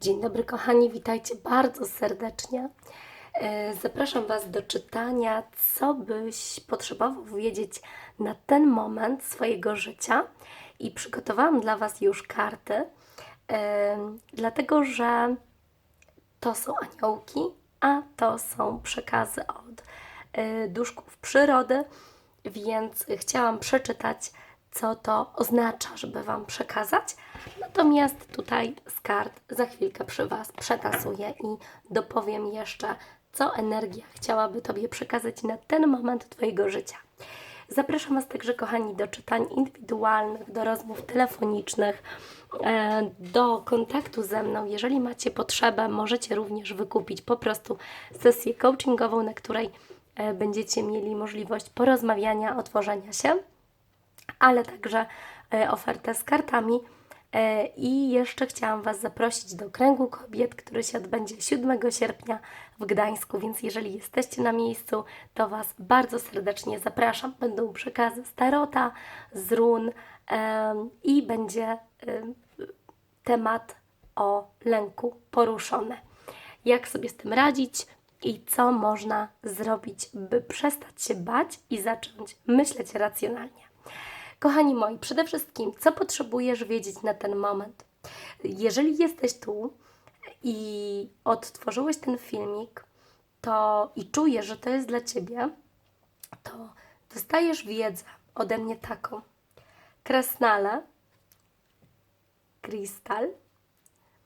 Dzień dobry, kochani, witajcie bardzo serdecznie. E, Zapraszam Was do czytania, co byś potrzebował wiedzieć na ten moment swojego życia. I przygotowałam dla Was już karty, e, dlatego że to są aniołki, a to są przekazy od e, duszków przyrody, więc chciałam przeczytać, co to oznacza, żeby Wam przekazać. Natomiast tutaj z kart za chwilkę przy Was przetasuję i dopowiem jeszcze, co energia chciałaby Tobie przekazać na ten moment Twojego życia. Zapraszam Was także, kochani, do czytań indywidualnych, do rozmów telefonicznych, e, do kontaktu ze mną. Jeżeli macie potrzebę, możecie również wykupić po prostu sesję coachingową, na której e, będziecie mieli możliwość porozmawiania, otworzenia się, ale także e, ofertę z kartami. E, I jeszcze chciałam Was zaprosić do kręgu kobiet, który się odbędzie 7 sierpnia w Gdańsku, więc jeżeli jesteście na miejscu, to Was bardzo serdecznie zapraszam. Będą przekazy z tarota, z run i będzie em, temat o lęku poruszony. Jak sobie z tym radzić i co można zrobić, by przestać się bać i zacząć myśleć racjonalnie. Kochani moi, przede wszystkim, co potrzebujesz wiedzieć na ten moment? Jeżeli jesteś tu i odtworzyłeś ten filmik, to i czujesz, że to jest dla ciebie, to dostajesz wiedzę ode mnie taką. Krasnale, krystal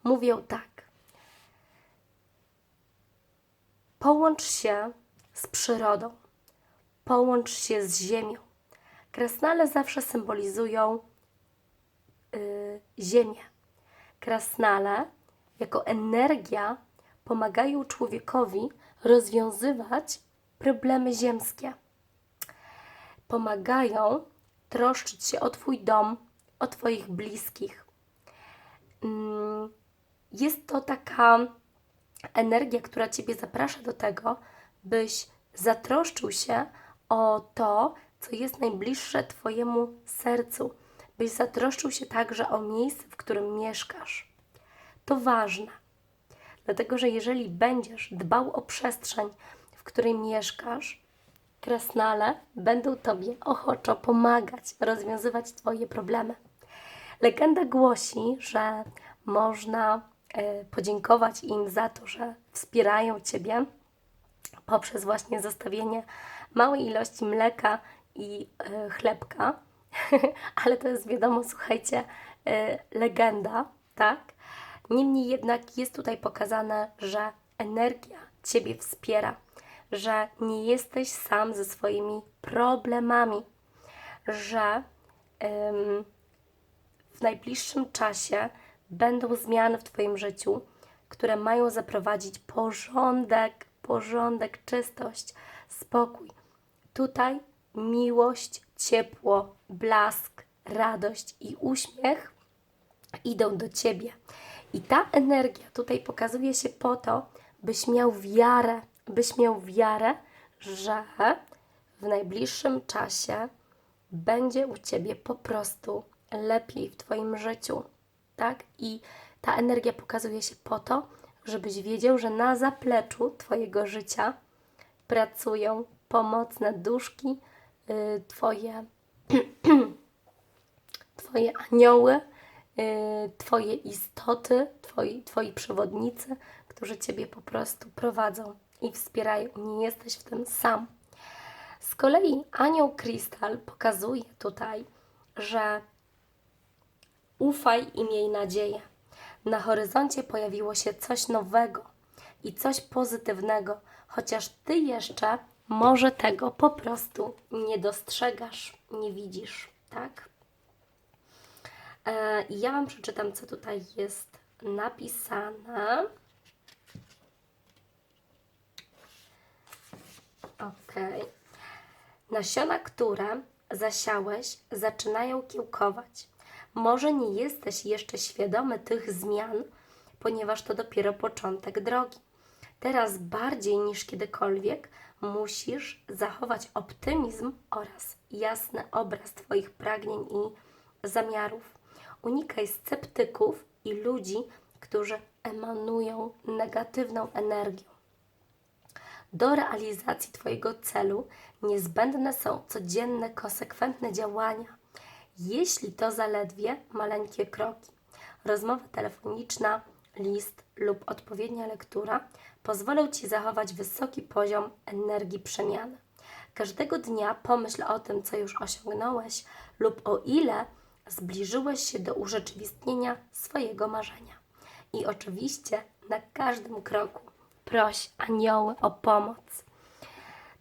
mówią tak. Połącz się z przyrodą, połącz się z ziemią. Krasnale zawsze symbolizują y, ziemię. Krasnale jako energia pomagają człowiekowi rozwiązywać problemy ziemskie. Pomagają troszczyć się o Twój dom, o Twoich bliskich. Mm, Jest to taka energia, która Ciebie zaprasza do tego, byś zatroszczył się o to, co jest najbliższe Twojemu sercu, byś zatroszczył się także o miejsce, w którym mieszkasz. To ważne, dlatego że jeżeli będziesz dbał o przestrzeń, w której mieszkasz, krasnale będą Tobie ochoczo pomagać rozwiązywać Twoje problemy. Legenda głosi, że można e, podziękować im za to, że wspierają Ciebie poprzez właśnie zostawienie małej ilości mleka i e, chlebka, ale to jest wiadomo, słuchajcie, e, legenda, tak? Niemniej jednak jest tutaj pokazane, że energia Ciebie wspiera, że nie jesteś sam ze swoimi problemami, że em, w najbliższym czasie będą zmiany w Twoim życiu, które mają zaprowadzić porządek, porządek, czystość, spokój. Tutaj miłość, ciepło, blask, radość i uśmiech idą do Ciebie. I ta energia tutaj pokazuje się po to, byś miał wiarę, byś miał wiarę, że w najbliższym czasie będzie u Ciebie po prostu lepiej w Twoim życiu, tak? I ta energia pokazuje się po to, żebyś wiedział, że na zapleczu Twojego życia pracują pomocne duszki, Twoje, Twoje anioły, y, Twoje istoty, twoi, twoi przewodnicy, którzy Ciebie po prostu prowadzą i wspierają. Nie jesteś w tym sam. Z kolei anioł Krystal pokazuje tutaj, że ufaj i miej nadzieję. Na horyzoncie pojawiło się coś nowego i coś pozytywnego, chociaż Ty jeszcze może tego po prostu nie dostrzegasz, nie widzisz, tak? E, ja Wam przeczytam, co tutaj jest napisane. Ok. Nasiona, które zasiałeś, zaczynają kiełkować. Może nie jesteś jeszcze świadomy tych zmian, ponieważ to dopiero początek drogi. Teraz bardziej niż kiedykolwiek musisz zachować optymizm oraz jasny obraz Twoich pragnień i zamiarów. Unikaj sceptyków i ludzi, którzy emanują negatywną energią. Do realizacji Twojego celu niezbędne są codzienne, konsekwentne działania. Jeśli to zaledwie maleńkie kroki, rozmowa telefoniczna, list lub odpowiednia lektura pozwolą Ci zachować wysoki poziom energii przemiany. Każdego dnia pomyśl o tym, co już osiągnąłeś lub o ile zbliżyłeś się do urzeczywistnienia swojego marzenia. I oczywiście na każdym kroku proś anioły o pomoc.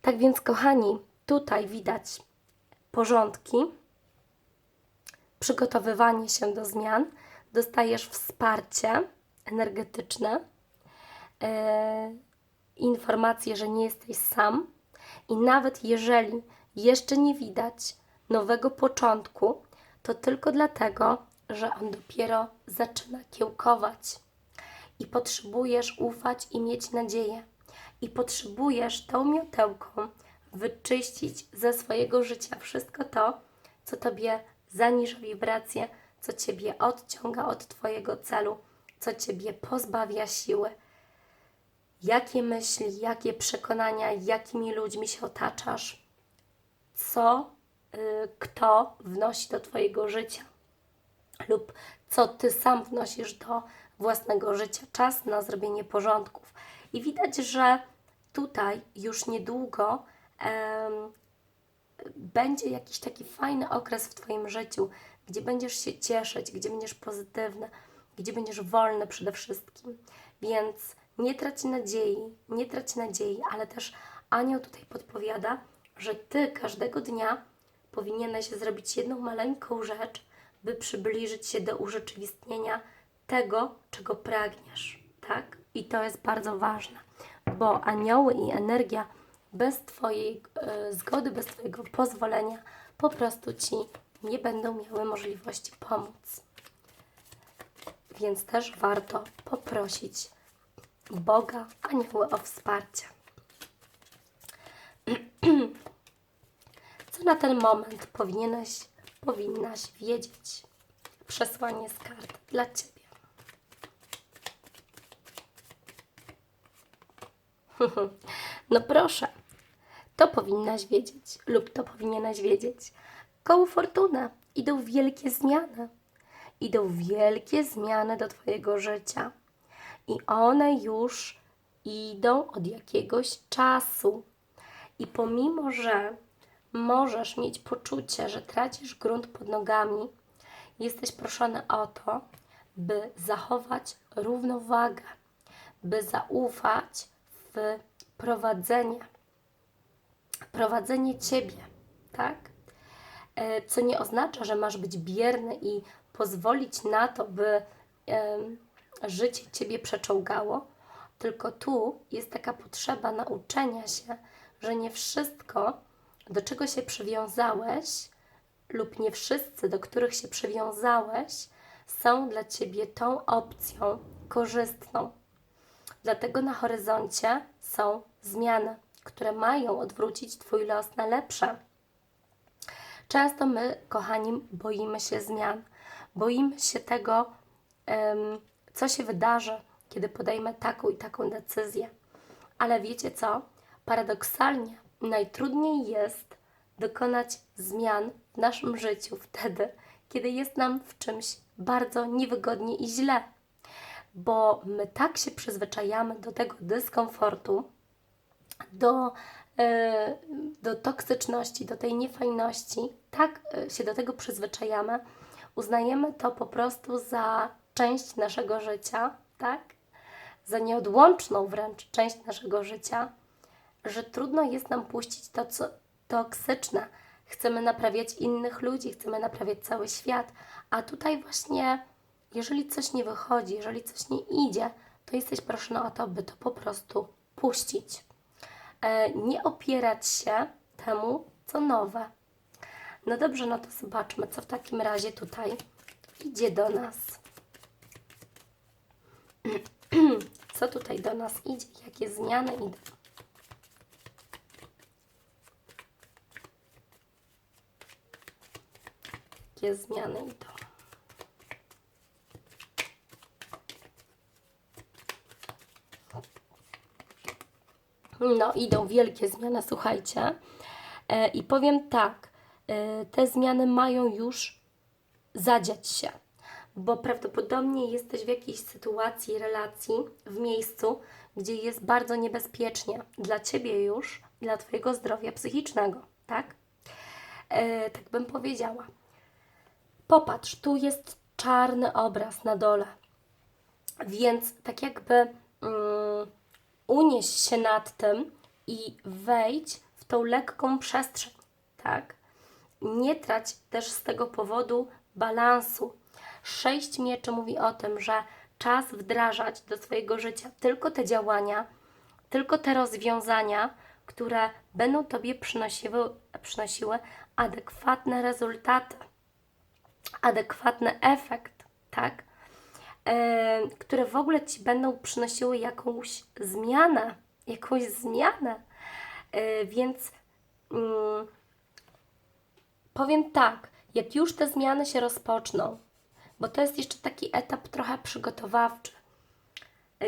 Tak więc, kochani, tutaj widać porządki, przygotowywanie się do zmian, dostajesz wsparcie energetyczne, e, informacje, że nie jesteś sam i nawet jeżeli jeszcze nie widać nowego początku, to tylko dlatego, że on dopiero zaczyna kiełkować i potrzebujesz ufać i mieć nadzieję. I potrzebujesz tą miotełką wyczyścić ze swojego życia wszystko to, co tobie zaniża wibrację, co ciebie odciąga od twojego celu, co ciebie pozbawia siły. Jakie myśli, jakie przekonania, jakimi ludźmi się otaczasz, co y, kto wnosi do twojego życia lub co ty sam wnosisz do własnego życia. Czas na zrobienie porządków. I widać, że tutaj już niedługo em, będzie jakiś taki fajny okres w Twoim życiu, gdzie będziesz się cieszyć, gdzie będziesz pozytywny, gdzie będziesz wolny przede wszystkim. Więc nie trać nadziei, nie trać nadziei, ale też Anioł tutaj podpowiada, że Ty każdego dnia powinieneś zrobić jedną maleńką rzecz, by przybliżyć się do urzeczywistnienia tego, czego pragniesz, tak? I to jest bardzo ważne, bo anioły i energia bez Twojej e, zgody, bez Twojego pozwolenia po prostu Ci nie będą miały możliwości pomóc. Więc też warto poprosić Boga, anioły o wsparcie. Co na ten moment powinieneś, powinnaś wiedzieć? Przesłanie z kart dla Ciebie. No proszę, to powinnaś wiedzieć lub to powinieneś wiedzieć. Koło fortuna idą wielkie zmiany. Idą wielkie zmiany do Twojego życia. I one już idą od jakiegoś czasu. I pomimo, że możesz mieć poczucie, że tracisz grunt pod nogami, jesteś proszony o to, by zachować równowagę, by zaufać w prowadzenie, prowadzenie Ciebie, tak? E, Co nie oznacza, że masz być bierny i pozwolić na to, by życie Ciebie przeczołgało, tylko tu jest taka potrzeba nauczenia się, że nie wszystko, do czego się przywiązałeś, lub nie wszyscy, do których się przywiązałeś, są dla Ciebie tą opcją korzystną. Dlatego na horyzoncie są zmiany, które mają odwrócić Twój los na lepsze. Często my, kochani, boimy się zmian, boimy się tego, em, co się wydarzy, kiedy podejmę taką i taką decyzję. Ale wiecie co? Paradoksalnie najtrudniej jest dokonać zmian w naszym życiu wtedy, kiedy jest nam w czymś bardzo niewygodnie i źle bo my tak się przyzwyczajamy do tego dyskomfortu, do, e, do toksyczności, do tej niefajności, tak e, się do tego przyzwyczajamy, uznajemy to po prostu za część naszego życia, tak? Za nieodłączną wręcz część naszego życia, że trudno jest nam puścić to, co toksyczne. Chcemy naprawiać innych ludzi, chcemy naprawiać cały świat, a tutaj właśnie jeżeli coś nie wychodzi, jeżeli coś nie idzie, to jesteś proszony o to, by to po prostu puścić. E, nie opierać się temu, co nowe. No dobrze, no to zobaczmy, co w takim razie tutaj idzie do nas. co tutaj do nas idzie, jakie zmiany idą. Jakie zmiany idą. No, idą wielkie zmiany, słuchajcie. E, I powiem tak, e, te zmiany mają już zadziać się bo prawdopodobnie jesteś w jakiejś sytuacji, relacji, w miejscu, gdzie jest bardzo niebezpiecznie dla Ciebie już, dla Twojego zdrowia psychicznego, tak? E, tak bym powiedziała. Popatrz, tu jest czarny obraz na dole, więc tak jakby mm, unieś się nad tym i wejdź w tą lekką przestrzeń, tak? Nie trać też z tego powodu balansu. Sześć mieczy mówi o tym, że czas wdrażać do swojego życia tylko te działania, tylko te rozwiązania, które będą Tobie przynosiły, przynosiły adekwatne rezultaty, adekwatny efekt, tak? E, które w ogóle Ci będą przynosiły jakąś zmianę, jakąś zmianę. E, więc mm, powiem tak, jak już te zmiany się rozpoczną, bo to jest jeszcze taki etap trochę przygotowawczy,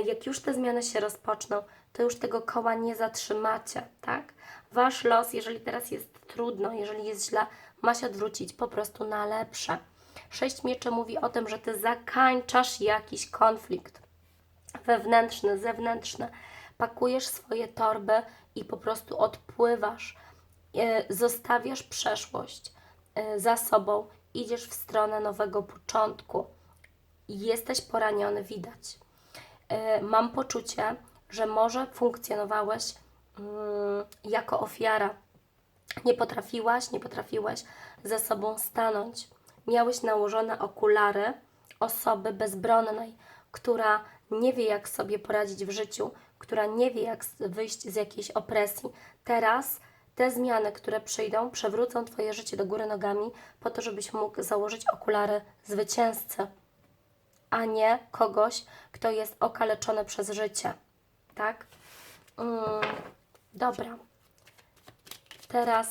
jak już te zmiany się rozpoczną, to już tego koła nie zatrzymacie, tak? Wasz los, jeżeli teraz jest trudno, jeżeli jest źle, ma się odwrócić po prostu na lepsze. Sześć mieczy mówi o tym, że ty zakańczasz jakiś konflikt wewnętrzny, zewnętrzny. Pakujesz swoje torby i po prostu odpływasz. E, Zostawiasz przeszłość e, za sobą, idziesz w stronę nowego początku. Jesteś poraniony, widać. E, Mam poczucie, że może funkcjonowałeś mm, jako ofiara. Nie potrafiłaś, nie potrafiłeś ze sobą stanąć. Miałeś nałożone okulary osoby bezbronnej, która nie wie, jak sobie poradzić w życiu, która nie wie, jak wyjść z jakiejś opresji. Teraz te zmiany, które przyjdą, przewrócą Twoje życie do góry nogami, po to, żebyś mógł założyć okulary zwycięzcy, a nie kogoś, kto jest okaleczony przez życie. Tak? Mm, dobra. Teraz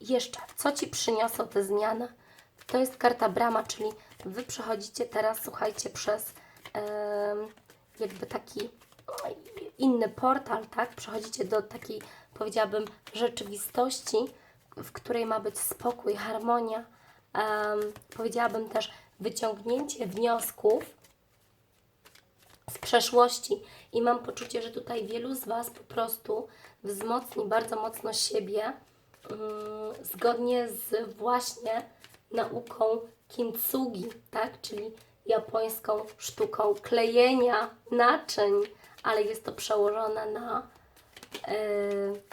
jeszcze, co Ci przyniosą te zmiany? To jest karta brama, czyli Wy przechodzicie teraz, słuchajcie, przez em, jakby taki inny portal, tak? Przechodzicie do takiej, powiedziałabym, rzeczywistości, w której ma być spokój, harmonia. Em, powiedziałabym też wyciągnięcie wniosków z przeszłości i mam poczucie, że tutaj wielu z Was po prostu wzmocni bardzo mocno siebie mm, zgodnie z właśnie nauką kintsugi, tak? czyli japońską sztuką klejenia naczyń, ale jest to przełożone na e,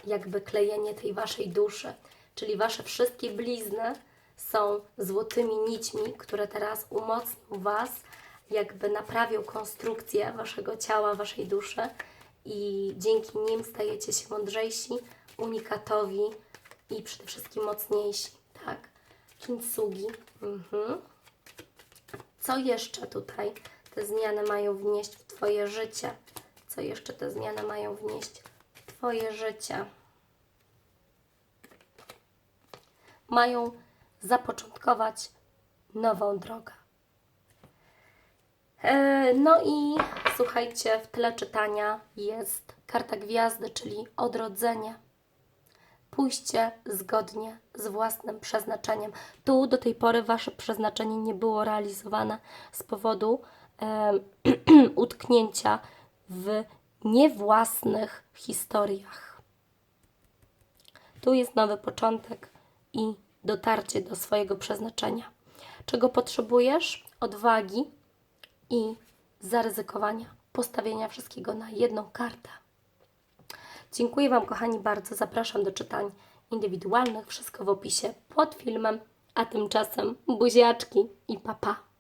jakby klejenie tej Waszej duszy, czyli Wasze wszystkie blizny są złotymi nićmi, które teraz umocnią Was, jakby naprawią konstrukcję Waszego ciała, Waszej duszy i dzięki nim stajecie się mądrzejsi, unikatowi i przede wszystkim mocniejsi, tak? Kintsugi. Mhm. Co jeszcze tutaj te zmiany mają wnieść w Twoje życie? Co jeszcze te zmiany mają wnieść w Twoje życie? Mają zapoczątkować nową drogę. E, No i słuchajcie, w tle czytania jest karta gwiazdy, czyli odrodzenie. Pójście zgodnie z własnym przeznaczeniem. Tu do tej pory Wasze przeznaczenie nie było realizowane z powodu em, utknięcia w niewłasnych historiach. Tu jest nowy początek i dotarcie do swojego przeznaczenia. Czego potrzebujesz? Odwagi i zaryzykowania, postawienia wszystkiego na jedną kartę. Dziękuję Wam, kochani, bardzo. Zapraszam do czytań indywidualnych. Wszystko w opisie pod filmem. A tymczasem buziaczki i papa. Pa.